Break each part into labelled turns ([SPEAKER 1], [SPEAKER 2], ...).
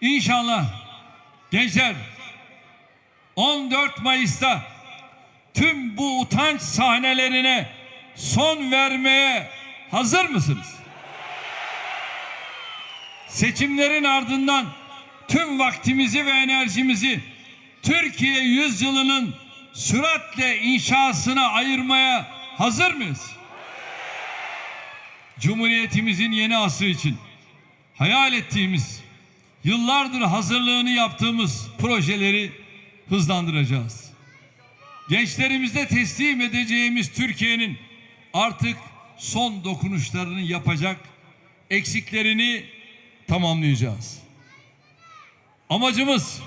[SPEAKER 1] İnşallah gençler 14 Mayıs'ta tüm bu utanç sahnelerine son vermeye hazır mısınız? Seçimlerin ardından tüm vaktimizi ve enerjimizi Türkiye yüzyılının süratle inşasına ayırmaya hazır mıyız? Cumhuriyetimizin yeni asrı için hayal ettiğimiz, yıllardır hazırlığını yaptığımız projeleri hızlandıracağız. Gençlerimize teslim edeceğimiz Türkiye'nin artık son dokunuşlarını yapacak, eksiklerini tamamlayacağız. Amacımız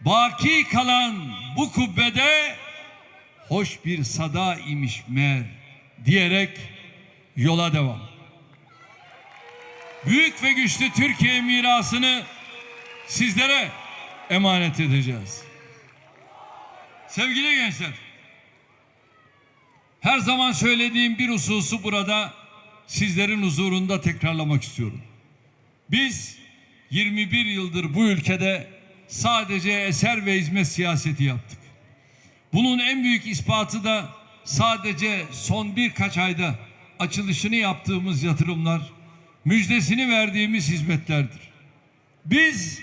[SPEAKER 1] baki kalan bu kubbede hoş bir sada imiş mer diyerek yola devam. Büyük ve güçlü Türkiye mirasını sizlere emanet edeceğiz. Sevgili gençler, her zaman söylediğim bir hususu burada sizlerin huzurunda tekrarlamak istiyorum. Biz 21 yıldır bu ülkede sadece eser ve hizmet siyaseti yaptık. Bunun en büyük ispatı da sadece son birkaç ayda açılışını yaptığımız yatırımlar, müjdesini verdiğimiz hizmetlerdir. Biz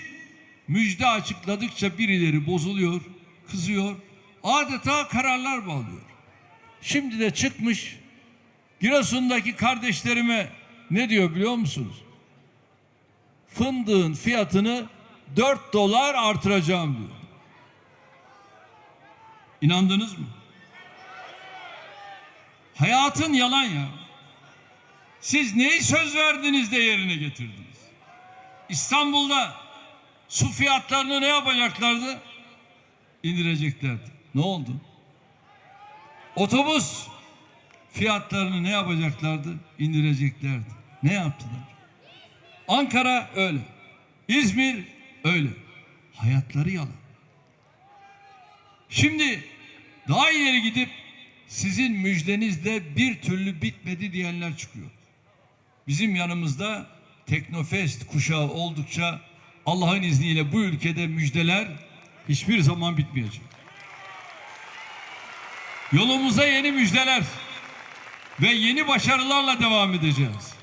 [SPEAKER 1] müjde açıkladıkça birileri bozuluyor, kızıyor, adeta kararlar bağlıyor. Şimdi de çıkmış Giresun'daki kardeşlerime ne diyor biliyor musunuz? Fındığın fiyatını 4 dolar artıracağım diyor. İnandınız mı? Hayatın yalan ya. Siz neyi söz verdiniz de yerine getirdiniz? İstanbul'da su fiyatlarını ne yapacaklardı? İndireceklerdi. Ne oldu? Otobüs fiyatlarını ne yapacaklardı? İndireceklerdi. Ne yaptılar? Ankara öyle. İzmir öyle. Hayatları yalan. Şimdi daha ileri gidip sizin müjdenizde bir türlü bitmedi diyenler çıkıyor. Bizim yanımızda Teknofest kuşağı oldukça Allah'ın izniyle bu ülkede müjdeler hiçbir zaman bitmeyecek. Yolumuza yeni müjdeler ve yeni başarılarla devam edeceğiz.